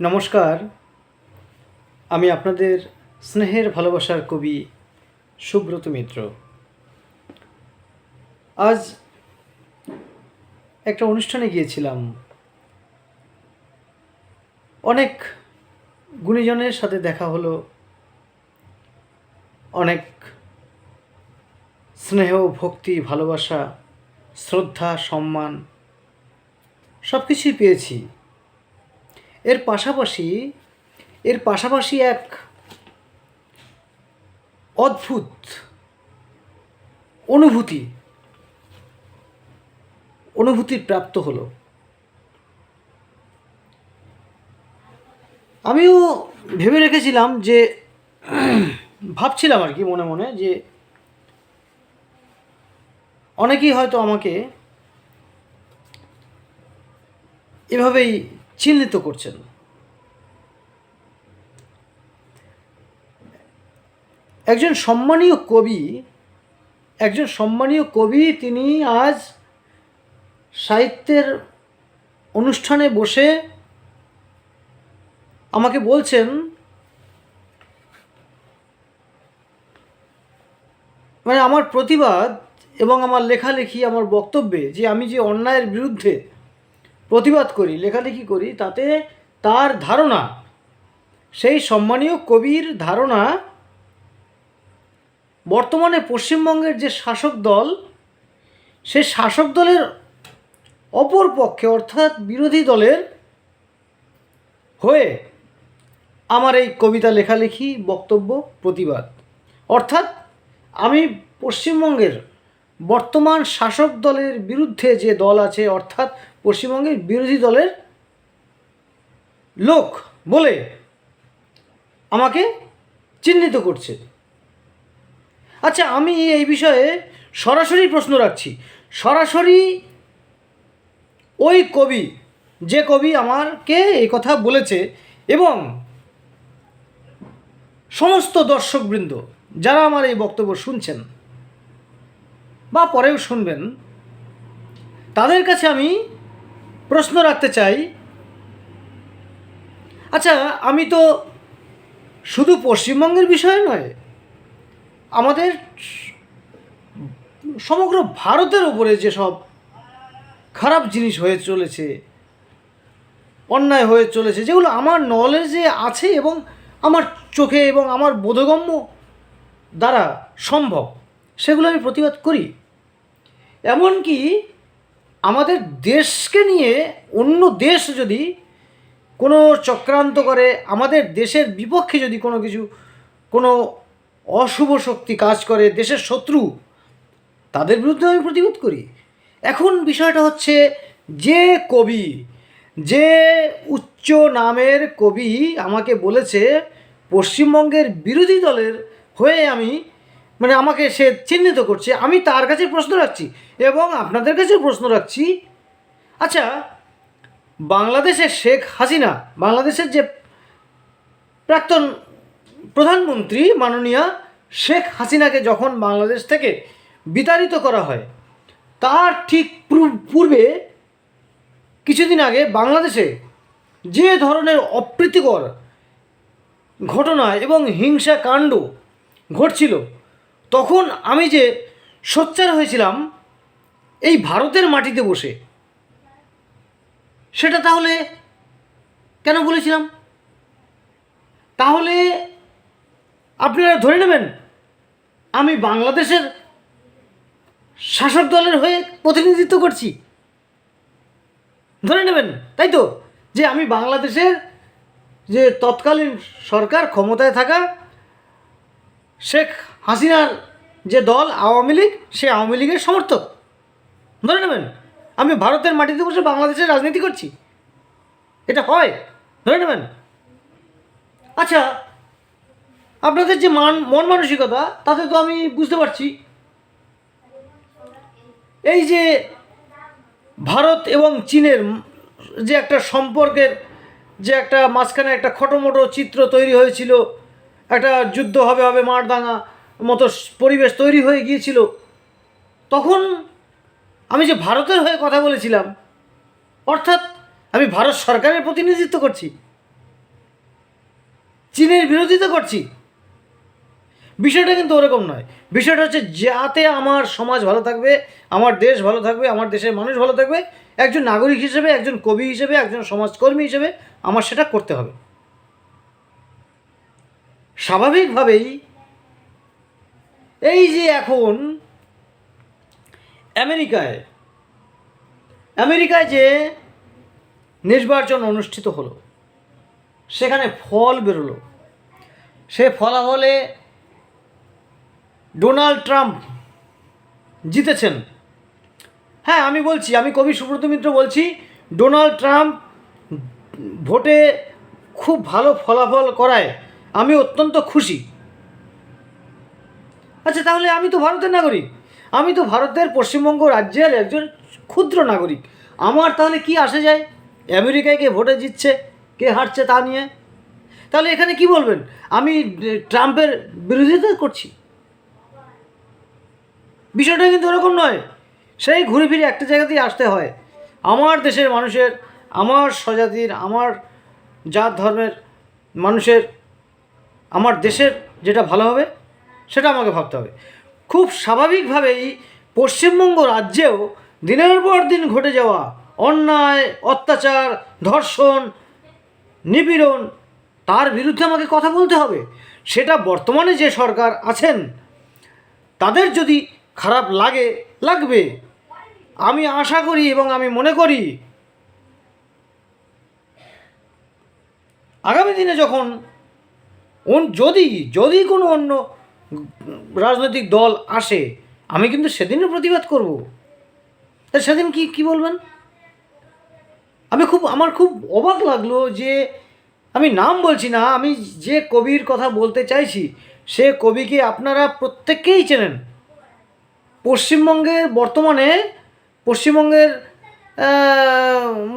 নমস্কার। আমি আপনাদের স্নেহের ভালোবাসার কবি সুব্রত মিত্র। আজ একটা অনুষ্ঠানে গিয়েছিলাম। অনেক গুণীজনের সাথে দেখা হলো। অনেক স্নেহ, ভক্তি, ভালোবাসা, শ্রদ্ধা, সম্মান সব কিছুই পেয়েছি। এর পাশাপাশি এর পাশাপাশি এক অদ্ভুত অনুভূতি অনুভূতি প্রাপ্ত হলো। আমিও ভেবে রেখেছিলাম যে, ভাবছিলাম আর কি মনে মনে যে, অনেকেই হয়তো আমাকে এভাবেই চিহ্নিত করছেন। একজন সম্মানীয় কবি, একজন সম্মানীয় কবি তিনি আজ সাহিত্যের অনুষ্ঠানে বসে আমাকে বলছেন মানে আমার প্রতিবাদ এবং আমার লেখালেখি, আমার বক্তব্যে যে আমি যে অন্যায়ের বিরুদ্ধে প্রতিবাদ করি, লেখালেখি করি, তাতে তার ধারণা, সেই সম্মানীয় কবির ধারণা বর্তমানে পশ্চিমবঙ্গের যে শাসক দল, সে শাসক দলের অপর পক্ষে, অর্থাৎ বিরোধী দলের হয়ে আমার এই কবিতা লেখালেখি, বক্তব্য, প্রতিবাদ। অর্থাৎ আমি পশ্চিমবঙ্গের বর্তমান শাসক দলের বিরুদ্ধে যে দল আছে, অর্থাৎ পশ্চিমবঙ্গের বিরোধী দলের লোক বলে আমাকে চিহ্নিত করছে। আচ্ছা আমি এই বিষয়ে সরাসরি প্রশ্ন রাখছি। সরাসরি ওই কবি, যে কবি আমাকে এই কথা বলেছে এবং সমস্ত দর্শকবৃন্দ যারা আমার এই বক্তব্য শুনছেন বা পরেও শুনবেন, তাদের কাছে আমি প্রশ্ন রাখতে চাই। আচ্ছা আমি তো শুধু পশ্চিমবঙ্গের বিষয় নয়, আমাদের সমগ্র ভারতের ওপরে যেসব খারাপ জিনিস হয়ে চলেছে, অন্যায় হয়ে চলেছে, যেগুলো আমার নলেজে আছে এবং আমার চোখে এবং আমার বোধগম্য দ্বারা সম্ভব, সেগুলো আমি প্রতিবাদ করি। এমনকি আমাদের দেশকে নিয়ে অন্য দেশ যদি কোনো চক্রান্ত করে, আমাদের দেশের বিপক্ষে যদি কোনো কিছু, কোনো অশুভ শক্তি কাজ করে, দেশের শত্রু, তাদের বিরুদ্ধে আমি প্রতিবাদ করি। এখন বিষয়টা হচ্ছে যে কবি, যে উচ্চ নামের কবি আমাকে বলেছে, পশ্চিমবঙ্গের বিরোধী দলের হয়ে আমি মানে আমাকে সে চিহ্নিত করছে, আমি তার কাছে প্রশ্ন রাখছি এবং আপনাদের কাছে প্রশ্ন রাখছি। আচ্ছা বাংলাদেশের শেখ হাসিনা, বাংলাদেশের যে প্রাক্তন প্রধানমন্ত্রী মাননীয়া শেখ হাসিনাকে যখন বাংলাদেশ থেকে বিতাড়িত করা হয়, তার ঠিক পূর- পূর্বে কিছুদিন আগে বাংলাদেশে যে ধরনের অপ্রীতিকর ঘটনা এবং হিংসা কাণ্ড ঘটছিল তখন আমি যে সোচ্চার হয়েছিলাম এই ভারতের মাটিতে বসে, সেটা তাহলে কেন বলেছিলাম? তাহলে আপনারা ধরে নেবেন আমি বাংলাদেশের শাসক দলের হয়ে প্রতিনিধিত্ব করছি। ধরে নেবেন, তাই তো? যে আমি বাংলাদেশের যে তৎকালীন সরকার ক্ষমতায় থাকা শেখ হাসিনার যে দল আওয়ামী লীগ, সে আওয়ামী লীগের সমর্থক। ধরে নেবেন, আমি ভারতের মাটিতে বসে বাংলাদেশের রাজনীতি করছি। এটা হয়, ধরে নেবেন? আচ্ছা আপনাদের যে মান, মন মানসিকতা, তাতে তো আমি বুঝতে পারছি। এই যে ভারত এবং চীনের যে একটা সম্পর্কের যে একটা মাঝখানে একটা খটোমটো চিত্র তৈরি হয়েছিল, একটা যুদ্ধ হবে হবে মারদাঙ্গা মতো পরিবেশ তৈরি হয়ে গিয়েছিল। তখন আমি যে ভারতের হয়ে কথা বলেছিলাম, অর্থাৎ আমি ভারত সরকারের প্রতিনিধিত্ব করছি, চীনের বিরোধিতা করছি, বিষয়টা কিন্তু ওরকম নয়। বিষয়টা হচ্ছে যাতে আমার সমাজ ভালো থাকবে, আমার দেশ ভালো থাকবে, আমার দেশের মানুষ ভালো থাকবে, একজন নাগরিক হিসেবে, একজন কবি হিসেবে, একজন সমাজকর্মী হিসেবে আমার সেটা করতে হবে। স্বাভাবিকভাবেই এই যে এখন আমেরিকায় আমেরিকায় যে নির্বাচন অনুষ্ঠিত হলো, সেখানে ফল বেরোলো। সে ফলাফলে ডোনাল্ড ট্রাম্প জিতেছেন। হ্যাঁ আমি বলছি, আমি কবি সুব্রত মিত্র বলছি, ডোনাল্ড ট্রাম্প ভোটে খুব ভালো ফলাফল করায় আমি অত্যন্ত খুশি। আচ্ছা তাহলে আমি তো ভারতের নাগরিক। আমি তো ভারতের পশ্চিমবঙ্গ রাজ্যের একজন ক্ষুদ্র নাগরিক। আমার তাহলে কি আসে যায়? আমেরিকায় কে ভোটে জিতছে? কে হারছে তা নিয়ে? তাহলে এখানে কি বলবেন? আমি ট্রাম্পের বিরোধিতা করছি। বিষয়টা কিন্তু ওরকম নয়। সেই ঘুরে ফিরে একটা জায়গাতেই আসতে হয়। আমার দেশের মানুষের, আমার স্বজাতির, আমার জাত ধর্মের মানুষের, আমার দেশের যেটা ভালো হবে সেটা আমাকে ভাবতে হবে। খুব স্বাভাবিকভাবেই পশ্চিমবঙ্গ রাজ্যেও দিনের পর দিন ঘটে যাওয়া অন্যায়, অত্যাচার, ধর্ষণ, নিপীড়ন, তার বিরুদ্ধে আমাকে কথা বলতে হবে। সেটা বর্তমানে যে সরকার আছেন, তাদের যদি খারাপ লাগে, লাগবে। আমি আশা করি এবং আমি মনে করি, আগামী দিনে যখন যদি যদি কোনো অন্য রাজনৈতিক দল আসে, আমি কিন্তু সেদিনও প্রতিবাদ করব। তা সেদিন কি কি বলবেন? আমি খুব, আমার খুব অবাক লাগল যে আমি নাম বলছি না, আমি যে কবির কথা বলতে চাইছি, সে কবিকে আপনারা প্রত্যেককেই চেনেন। পশ্চিমবঙ্গের বর্তমানে, পশ্চিমবঙ্গের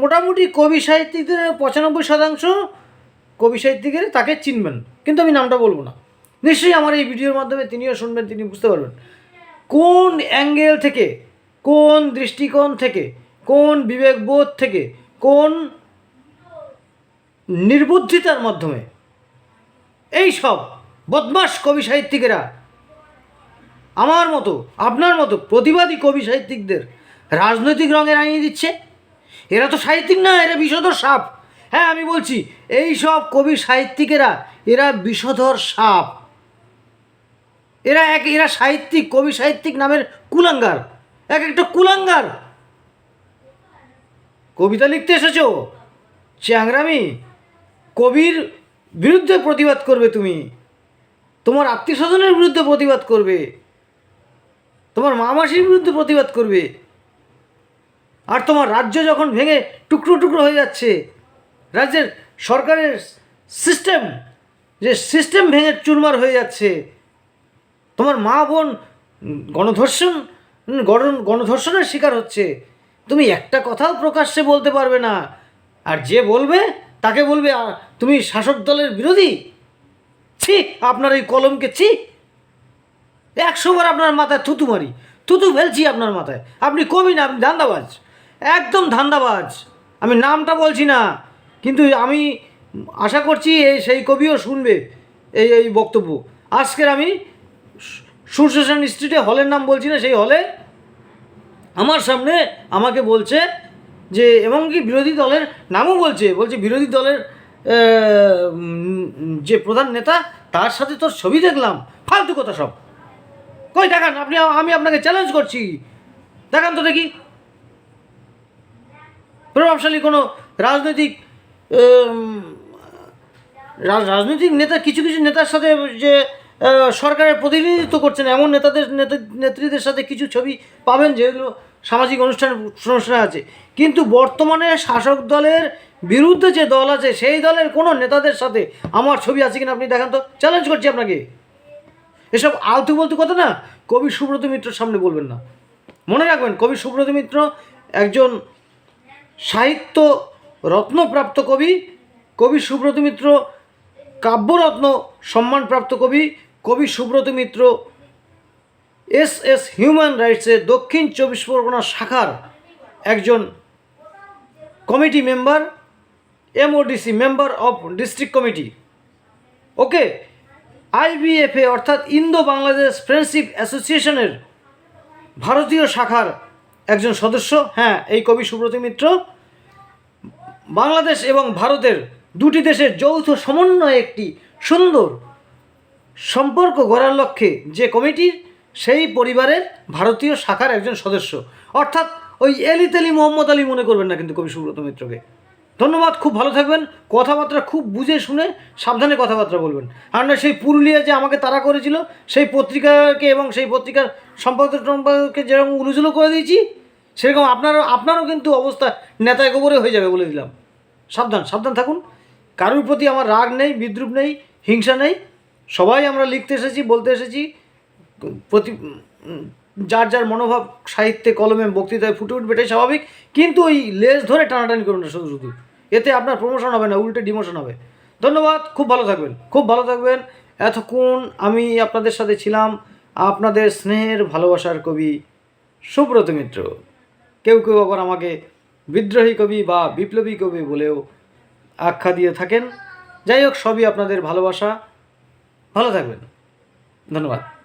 মোটামুটি কবি সাহিত্যিকদের পঁচানব্বই শতাংশ কবি সাহিত্যিকের তাকে চিনবেন, কিন্তু আমি নামটা বলব না। নিশ্চয়ই আমার এই ভিডিওর মাধ্যমে তিনিও শুনবেন, তিনি বুঝতে পারবেন। কোন অ্যাঙ্গেল থেকে, কোন দৃষ্টিকোণ থেকে, কোন বিবেকবোধ থেকে, কোন নির্বুদ্ধিতার মাধ্যমে এই সব বদমাস কবি সাহিত্যিকেরা আমার মতো, আপনার মতো প্রতিবাদী কবি সাহিত্যিকদের রাজনৈতিক রঙে রাঙিয়ে দিচ্ছে? এরা তো সাহিত্যিক না, এরা বিষধর সাপ। হ্যাঁ আমি বলছি, এই সব কবি সাহিত্যিকেরা, এরা বিষধর সাপ। এরা এক, এরা সাহিত্যিক, কবি সাহিত্যিক নামের কুলাঙ্গার। এক একটা কুলাঙ্গার। কবিতা লিখতে এসেছ? চ্যাংরামি। কবির বিরুদ্ধে প্রতিবাদ করবে তুমি। তোমার আত্মীয় স্বজনের বিরুদ্ধে প্রতিবাদ করবে। তোমার মামাসির বিরুদ্ধে প্রতিবাদ করবে। আর তোমার রাজ্য যখন ভেঙে টুকরো টুকরো হয়ে যাচ্ছে, রাজ্যের সরকারের সিস্টেম যে সিস্টেম ভেঙে চুরমার হয়ে যাচ্ছে তোমার মা বোন গণধর্ষণ গণ- গণধর্ষণের শিকার হচ্ছে। তুমি একটা কথাও প্রকাশ্যে বলতে পারবে না। আর যে বলবে, তাকে বলবে তুমি শাসক দলের বিরোধী? ছি, আপনার এই কলমকে ছি। একশো বার আপনার মাথায় থুতু মারি। থুতু ফেলছি আপনার মাথায়। আপনি কবি না, আপনি ধান্দাবাজ। একদম ধান্দাবাজ। আমি নামটা বলছি না, কিন্তু আমি আশা করছি এই সেই কবিও শুনবে, এই এই বক্তব্য। আজকের আমি সূর্যসেন স্ট্রিটে হলের নাম বলছি না, সেই হলে আমার সামনে আমাকে বলছে যে, এবং কি বিরোধী দলের নামও বলছে বলছে বিরোধী দলের যে প্রধান নেতা, তার সাথে তোর ছবি দেখলাম, ফালতু কথা সব। কই দেখান, আপনি, আমি আপনাকে চ্যালেঞ্জ করছি। দেখান তো দেখি। প্রভাবশালী কোনো রাজনৈতিক রাজনৈতিক নেতা, কিছু কিছু নেতার সাথে যে সরকারের প্রতিনিধিত্ব করছেন। এমন নেতাদের, নেতা- নেত্রীদের সাথে কিছু ছবি পাবেন যেগুলো সামাজিক অনুষ্ঠান অনুষ্ঠানে আছে। কিন্তু বর্তমানে শাসক দলের বিরুদ্ধে যে দল আছে, সেই দলের কোনো নেতাদের সাথে আমার ছবি আছে কিনা আপনি দেখান তো। চ্যালেঞ্জ করছি আপনাকে। এসব আলতু বলতু কথা না, কবি সুব্রত মিত্রর সামনে বলবেন না। মনে রাখবেন, কবি সুব্রত মিত্র একজন সাহিত্য রত্নপ্রাপ্ত কবি। কবি সুব্রত মিত্র কাব্যরত্ন সম্মানপ্রাপ্ত কবি। কবি Subrata Mitra, S S human রাইটসের দক্ষিণ চব্বিশ পরগনা শাখার একজন committee member, MODC member of district committee. Okay, IBFA অর্থাৎ ইন্দো বাংলাদেশ ফ্রেন্ডশিপ অ্যাসোসিয়েশনের ভারতীয় শাখার একজন সদস্য হ্যাঁ এই কবি সুব্রত মিত্র। বাংলাদেশ এবং ভারতের দুটি দেশের যৌথ সমন্বয়ে একটি সুন্দর সম্পর্ক গড়ার লক্ষ্যে যে কমিটির, সেই পরিবারের ভারতীয় শাখার একজন সদস্য। অর্থাৎ ওই এলিত আলী, মোহাম্মদ আলী মনে করবেন না কিন্তু কবি সুব্রত মিত্রকে। ধন্যবাদ, খুব ভালো থাকবেন। কথাবার্তা খুব বুঝে শুনে সাবধানে কথাবার্তা বলবেন। আর না, সেই পুরুলিয়া যে আমাকে তাড়া করেছিল, সেই পত্রিকাকে এবং সেই পত্রিকার সম্পাদক সম্পাদককে যেরকম উলুজুলো করে দিয়েছি, সেরকম আপনারও আপনারও কিন্তু অবস্থা নেতায় গোবরে হয়ে যাবে বলে দিলাম। সাবধান সাবধান থাকুন। কারোর প্রতি আমার রাগ নেই, বিদ্রুপ নেই, হিংসা নেই। সবাই আমরা লিখতে এসেছি, বলতে এসেছি, প্রতি যার যার মনোভাব, সাহিত্যে, কলমে, বক্তৃতায় ফুটে উঠবে, এটাই স্বাভাবিক। কিন্তু ওই লেজ ধরে টানাটানি করুন না শুধু শুধু। এতে আপনার প্রমোশন হবে না, উল্টে ডিমোশন হবে। ধন্যবাদ, খুব ভালো থাকবেন, খুব ভালো থাকবেন। এতক্ষণ আমি আপনাদের সাথে ছিলাম আপনাদের স্নেহের ভালোবাসার কবি সুব্রত মিত্র। কেউ কেউ আবার আমাকে বিদ্রোহী কবি বা বিপ্লবী কবি বলেও আখ্যা দিয়ে থাকেন। যাই হোক, সবই আপনাদের ভালোবাসা। ভালো থাকবেন। ধন্যবাদ।